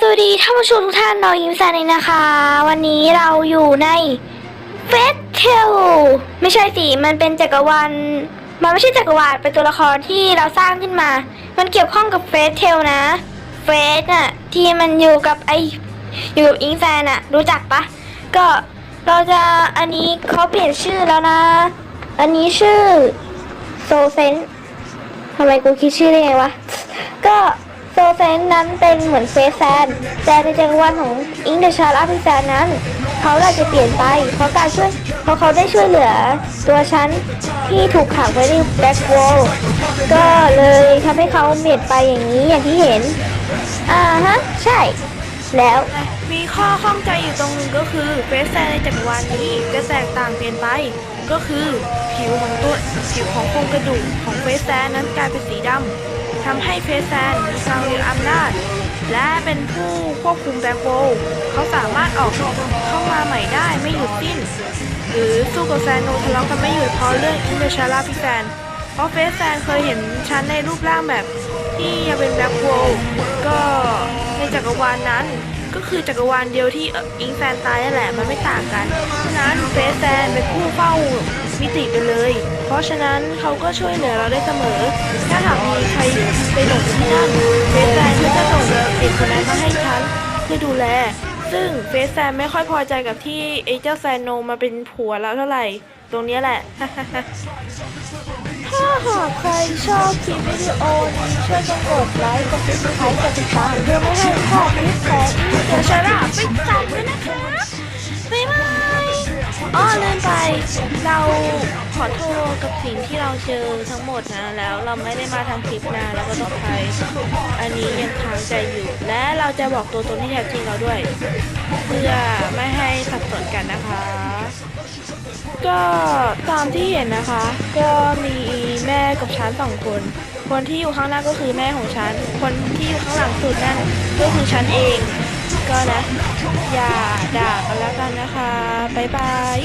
สวัสดีท่านผู้ชมทุกท่านเรายิ้มแซนเองนะคะ วันนี้เราอยู่ในเฟสเทลไม่ใช่สิมันเป็นจักรวาลมันไม่ใช่จักรวาลเป็นตัวละครที่เราสร้างขึ้นมา มันเกี่ยวข้องกับเฟสเทลนะเฟสน่ะที่มันอยู่กับไออยู่กับอิงแซนอะรู้จักปะก็เราจะอันนี้เขาเปลี่ยนชื่อแล้วนะ อันนี้ชื่อโซเซนทำไมกูคิดชื่อได้ไงวะก็ โซเซนนั้นเป็นเหมือนเฟซแซนแต่ในจักรวาลของอิงเดชาร์ลพิซนนั้น เขาอาจจะเปลี่ยนไป เพราะการช่วยเพราะเขาได้ช่วยเหลือ ตัวฉันที่ถูกขังไว้ในแบ็กโวลก็เลยทำให้เขาเปลี่ยนไปอย่างนี้อย่างที่เห็น อ่าฮะ ใช่ แล้วมีข้อข้องใจอยู่ตรงนึงก็คือเฟสแซนในจักรวาลนี้จะแตกต่างเปลี่ยนไปก็คือผิวของตัวผิวของโครงกระดูกของเฟสแซนนั้นกลายเป็นสีดำ ทำให้เฟซแซนมีพลังเหนือำนาจ และเป็นผู้ควบคุมแบ็คโวลเขาสามารถออกเข้ามาใหม่ได้ไม่หยุดสิ้น หรือสู้กับแซนโนทะเลาะกันไม่หยุดเพราะเรื่องอินเดชาราพิแซนเพราะเฟซแซนเคยเห็นฉันในรูปร่างแบบที่ยังเป็นแบ็คโวลก็ในจักรวาลนั้น ก็คือจักรวาลเดียวที่อิงแซนตายนั่นแหละมันไม่ต่างกันฉะนั้นเฟสแซนเป็นผู้เฝ้ามิติไปเลย เพราะฉะนั้นเขาก็ช่วยเหลือเราได้เสมอ ถ้าหากมีใครไปหลงที่นั่นเฟสแซนก็จะส่งเด็กคนนั้นมาให้ฉันเพื่อดูแล ซึ่งเฟสแซนไม่ค่อยพอใจกับที่ไอเจ้าแซนโนมาเป็นผัวเราเท่าไหร่ ตรงนี้แหละถ้าหากใครชอบคลิปวิดีโอนี้ช่วยกดไลค์ กดติดตามกดติดตามเพื่อไม่ให้พลาดคลิปของอีเด ชาราไปจัดด้วยนะคะบ๊ายบายอ๋อลืมไป เราขอโทษกับสิ่งที่เราเจอทั้งหมดนะแล้วเราไม่ได้มาทำคลิปนานแล้วก็ต้องไปอันนี้ยังค้างใจอยู่ และเราจะบอกตัวตนที่แท้จริงเราด้วย เพื่อไม่ให้สับสนกันนะคะ ก็ตามที่เห็นนะคะ ก็มีแม่กับฉันสองคน คนที่อยู่ข้างหน้าก็คือแม่ของฉัน คนที่อยู่ข้างหลังสุดนั่นก็คือฉันเอง ก็นะ อย่าด่ากันแล้วกันนะคะ บ๊ายบาย